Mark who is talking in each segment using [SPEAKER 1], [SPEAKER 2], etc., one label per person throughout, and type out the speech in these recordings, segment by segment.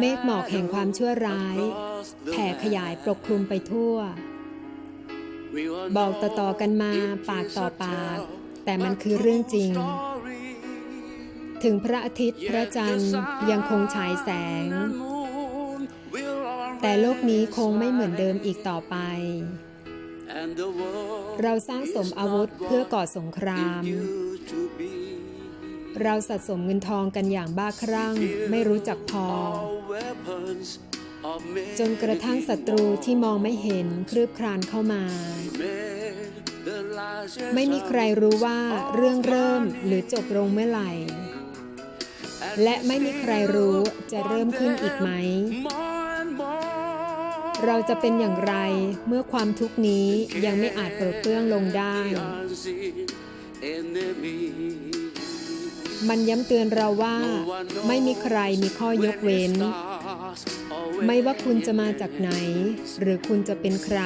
[SPEAKER 1] เมฆหมอกแห่งความชั่วร้าย แผ่ขยายปกคลุมไปทั่ว บอกต่อๆกันมาปากต่อปาก แต่มันคือเรื่องจริง ถึงพระอาทิตย์พระจันทร์ยังคงฉายแสง แต่โลกนี้คงไม่เหมือนเดิมอีกต่อไป เราสร้างสมอาวุธเพื่อก่อสงคราม เราสะสมเงินทองกันอย่างบ้าคลั่งไม่รู้จักพอ จนกระทั่งศัตรูที่มองไม่เห็นคลืบคลานเข้ามา ไม่มีใครรู้ว่าเรื่องเริ่มหรือจบลงเมื่อไหร่ และไม่มีใครรู้จะเริ่มขึ้นอีกไหม เราจะเป็นอย่างไรเมื่อความทุกข์นี้ยังไม่อาจเปิดเปื้องลงได้ มันย้ำเตือนเราว่า ไม่มีใครมีข้อยกเว้น ไม่ว่าคุณจะมาจากไหน หรือคุณจะเป็นใคร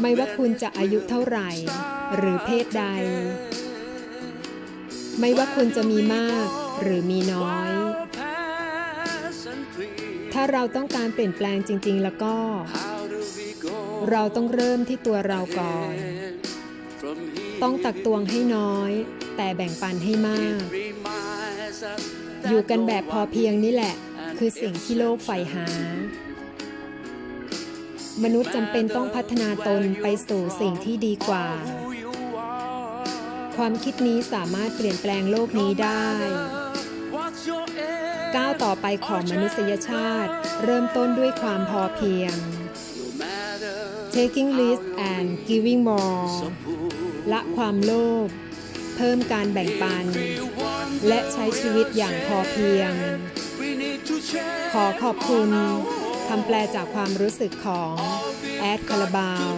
[SPEAKER 1] ไม่ว่าคุณจะอายุเท่าไหร่ หรือเพศใด ไม่ว่าคุณจะมีมากหรือมีน้อย ถ้าเราต้องการเปลี่ยนแปลงจริง ๆ แล้วก็ เราต้องเริ่มที่ตัวเราก่อน ต้องตักตวงให้น้อย แต่แบ่งปันให้มาก อยู่กันแบบพอเพียงนี่แหละ คือสิ่งที่โลกใฝ่หา มนุษย์จำเป็นต้องพัฒนาตนไปสู่สิ่งที่ดีกว่า ความคิดนี้สามารถเปลี่ยนแปลงโลกนี้ได้ก้าวต่อไปของมนุษยชาติ เริ่มต้นด้วยความพอเพียง taking risk and giving more ละความโลภ เพิ่มการแบ่งปัน และใช้ชีวิตอย่างพอเพียง ขอขอบคุณคำแปลจากความรู้สึกของแอดคาราบาว